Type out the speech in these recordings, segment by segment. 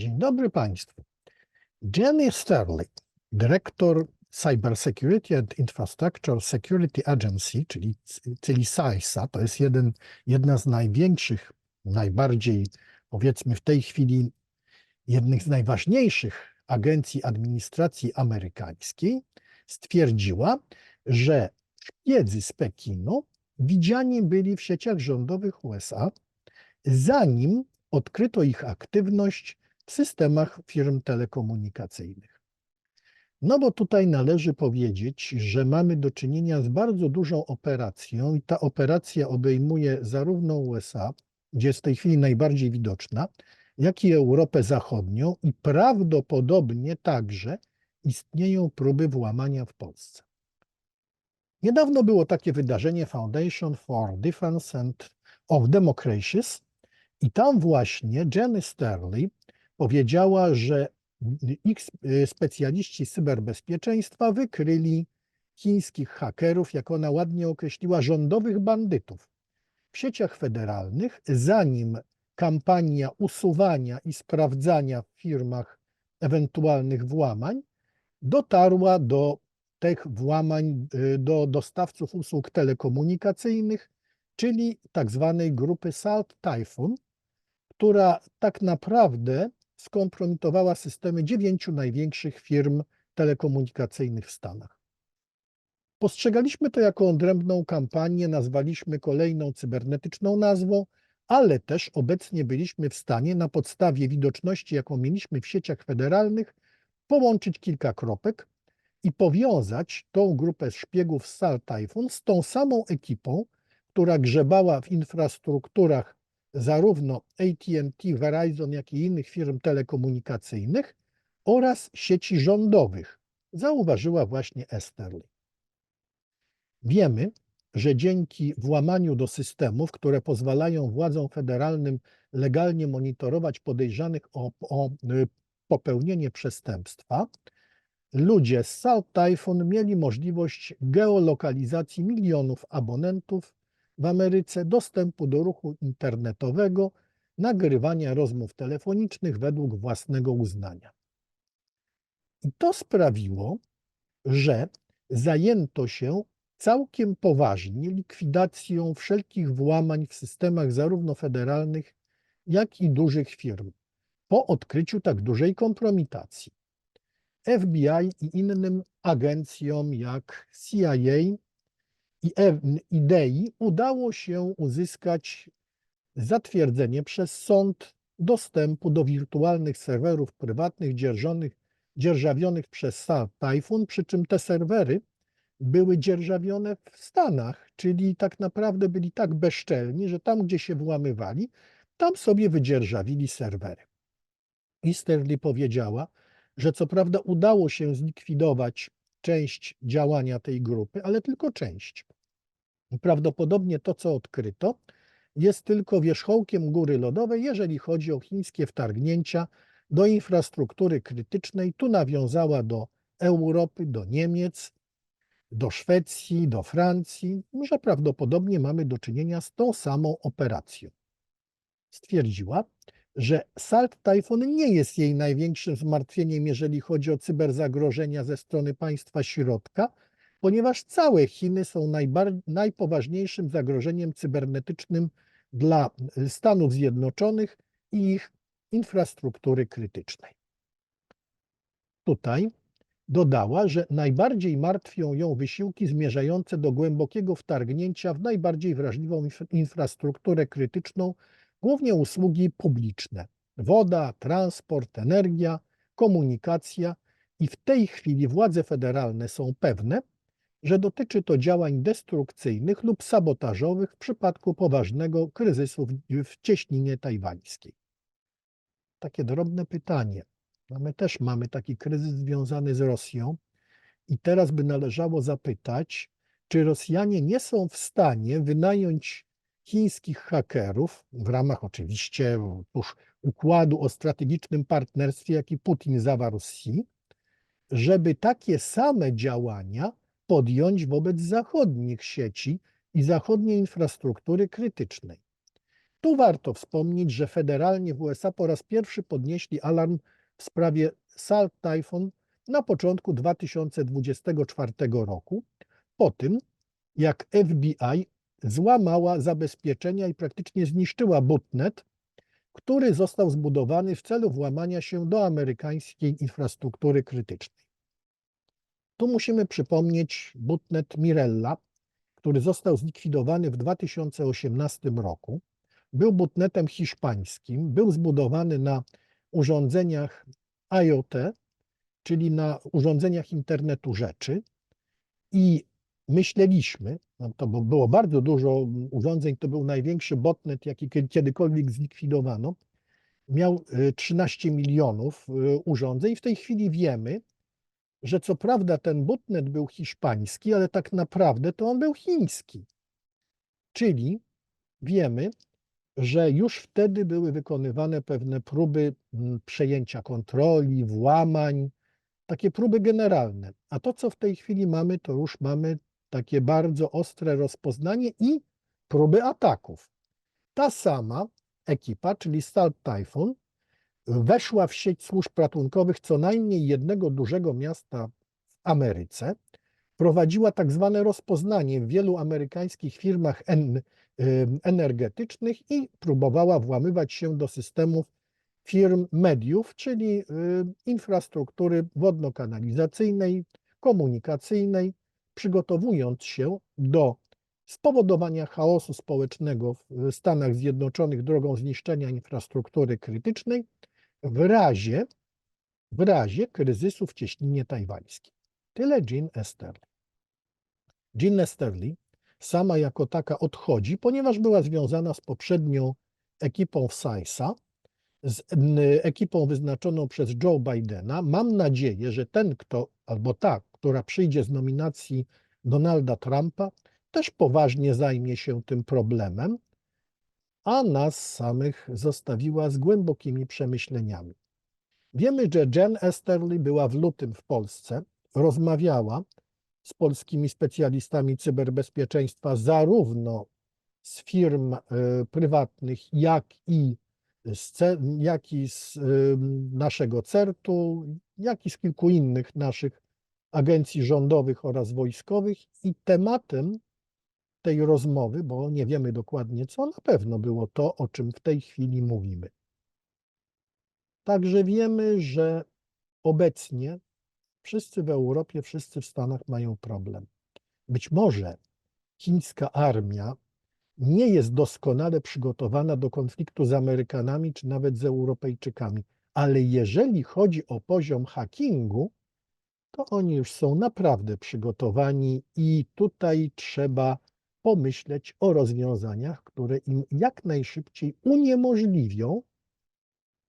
Dzień dobry Państwu. Jenny Sterling, dyrektor Cybersecurity and Infrastructure Security Agency, czyli, czyli CISA, to jest jeden, jedna z największych, najbardziej powiedzmy w tej chwili jednych z najważniejszych agencji administracji amerykańskiej, stwierdziła, że szpiedzy z Pekinu widziani byli w sieciach rządowych USA, zanim odkryto ich aktywność w systemach firm telekomunikacyjnych. No bo tutaj należy powiedzieć, że mamy do czynienia z bardzo dużą operacją i ta operacja obejmuje zarówno USA, gdzie jest w tej chwili najbardziej widoczna, jak i Europę Zachodnią i prawdopodobnie także istnieją próby włamania w Polsce. Niedawno było takie wydarzenie Foundation for Defense and of Democracies i tam właśnie Jenny Sterling powiedziała, że ich specjaliści cyberbezpieczeństwa wykryli chińskich hakerów, jak ona ładnie określiła, rządowych bandytów. W sieciach federalnych, zanim kampania usuwania i sprawdzania w firmach ewentualnych włamań dotarła do tych włamań do dostawców usług telekomunikacyjnych, czyli tak zwanej grupy Salt Typhoon, która tak naprawdę skompromitowała systemy dziewięciu największych firm telekomunikacyjnych w Stanach. Postrzegaliśmy to jako odrębną kampanię, nazwaliśmy kolejną cybernetyczną nazwą, ale też obecnie byliśmy w stanie na podstawie widoczności, jaką mieliśmy w sieciach federalnych, połączyć kilka kropek i powiązać tą grupę szpiegów z Sal Typhoon z tą samą ekipą, która grzebała w infrastrukturach zarówno AT&T, Verizon, jak i innych firm telekomunikacyjnych oraz sieci rządowych, zauważyła właśnie Esterly. Wiemy, że dzięki włamaniu do systemów, które pozwalają władzom federalnym legalnie monitorować podejrzanych o, o y, popełnienie przestępstwa, ludzie z Salt Typhoon mieli możliwość geolokalizacji milionów abonentów w Ameryce, dostępu do ruchu internetowego, nagrywania rozmów telefonicznych według własnego uznania. I to sprawiło, że zajęto się całkiem poważnie likwidacją wszelkich włamań w systemach zarówno federalnych, jak i dużych firm po odkryciu tak dużej kompromitacji. FBI i innym agencjom jak CIA idei udało się uzyskać zatwierdzenie przez sąd dostępu do wirtualnych serwerów prywatnych dzierżonych, dzierżawionych przez Typhoon, przy czym te serwery były dzierżawione w Stanach, czyli tak naprawdę byli tak bezczelni, że tam, gdzie się włamywali, tam sobie wydzierżawili serwery. Easterly powiedziała, że co prawda udało się zlikwidować część działania tej grupy, ale tylko część. Prawdopodobnie to, co odkryto, jest tylko wierzchołkiem góry lodowej, jeżeli chodzi o chińskie wtargnięcia do infrastruktury krytycznej. Tu nawiązała do Europy, do Niemiec, do Szwecji, do Francji, że prawdopodobnie mamy do czynienia z tą samą operacją. Stwierdziła, że Salt Typhoon nie jest jej największym zmartwieniem, jeżeli chodzi o cyberzagrożenia ze strony państwa środka, ponieważ całe Chiny są najpoważniejszym zagrożeniem cybernetycznym dla Stanów Zjednoczonych i ich infrastruktury krytycznej. Tutaj dodała, że najbardziej martwią ją wysiłki zmierzające do głębokiego wtargnięcia w najbardziej wrażliwą infrastrukturę krytyczną, głównie usługi publiczne woda, transport, energia, komunikacja. I w tej chwili władze federalne są pewne, że dotyczy to działań destrukcyjnych lub sabotażowych w przypadku poważnego kryzysu w cieśninie tajwańskiej. Takie drobne pytanie. No my też mamy taki kryzys związany z Rosją i teraz by należało zapytać, czy Rosjanie nie są w stanie wynająć chińskich hakerów w ramach oczywiście już układu o strategicznym partnerstwie, jaki Putin zawarł z Xi, żeby takie same działania podjąć wobec zachodnich sieci i zachodniej infrastruktury krytycznej. Tu warto wspomnieć, że federalnie w USA po raz pierwszy podnieśli alarm w sprawie Salt Typhoon na początku 2024 roku, po tym jak FBI złamała zabezpieczenia i praktycznie zniszczyła botnet, który został zbudowany w celu włamania się do amerykańskiej infrastruktury krytycznej. Tu musimy przypomnieć botnet Mirella, który został zlikwidowany w 2018 roku. Był botnetem hiszpańskim, był zbudowany na urządzeniach IoT, czyli na urządzeniach internetu rzeczy i myśleliśmy, no to bo było bardzo dużo urządzeń, to był największy botnet, jaki kie- kiedykolwiek zlikwidowano. Miał y, 13 milionów y, urządzeń. W tej chwili wiemy, że co prawda ten botnet był hiszpański, ale tak naprawdę to on był chiński. Czyli wiemy, że już wtedy były wykonywane pewne próby przejęcia kontroli, włamań, takie próby generalne. A to, co w tej chwili mamy, to już mamy takie bardzo ostre rozpoznanie i próby ataków. Ta sama ekipa, czyli Salt Typhoon, weszła w sieć służb ratunkowych co najmniej jednego dużego miasta w Ameryce, prowadziła tak zwane rozpoznanie w wielu amerykańskich firmach en, energetycznych i próbowała włamywać się do systemów firm mediów, czyli infrastruktury wodno-kanalizacyjnej, komunikacyjnej, przygotowując się do spowodowania chaosu społecznego w Stanach Zjednoczonych drogą zniszczenia infrastruktury krytycznej w razie, w razie kryzysu w cieśninie tajwańskiej. Tyle Jean Esterly. Jean Esterly sama jako taka odchodzi, ponieważ była związana z poprzednią ekipą Saisa, z ekipą wyznaczoną przez Joe Bidena. Mam nadzieję, że ten, kto albo ta, która przyjdzie z nominacji Donalda Trumpa, też poważnie zajmie się tym problemem, a nas samych zostawiła z głębokimi przemyśleniami. Wiemy, że Jen Esterly była w lutym w Polsce, rozmawiała z polskimi specjalistami cyberbezpieczeństwa, zarówno z firm e, prywatnych, jak i jak i z naszego CERT-u, jak i z kilku innych naszych agencji rządowych oraz wojskowych i tematem tej rozmowy, bo nie wiemy dokładnie co, na pewno było to, o czym w tej chwili mówimy. Także wiemy, że obecnie wszyscy w Europie, wszyscy w Stanach mają problem. Być może chińska armia nie jest doskonale przygotowana do konfliktu z Amerykanami czy nawet z Europejczykami, ale jeżeli chodzi o poziom hackingu, to oni już są naprawdę przygotowani i tutaj trzeba pomyśleć o rozwiązaniach, które im jak najszybciej uniemożliwią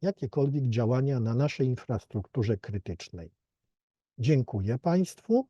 jakiekolwiek działania na naszej infrastrukturze krytycznej. Dziękuję Państwu.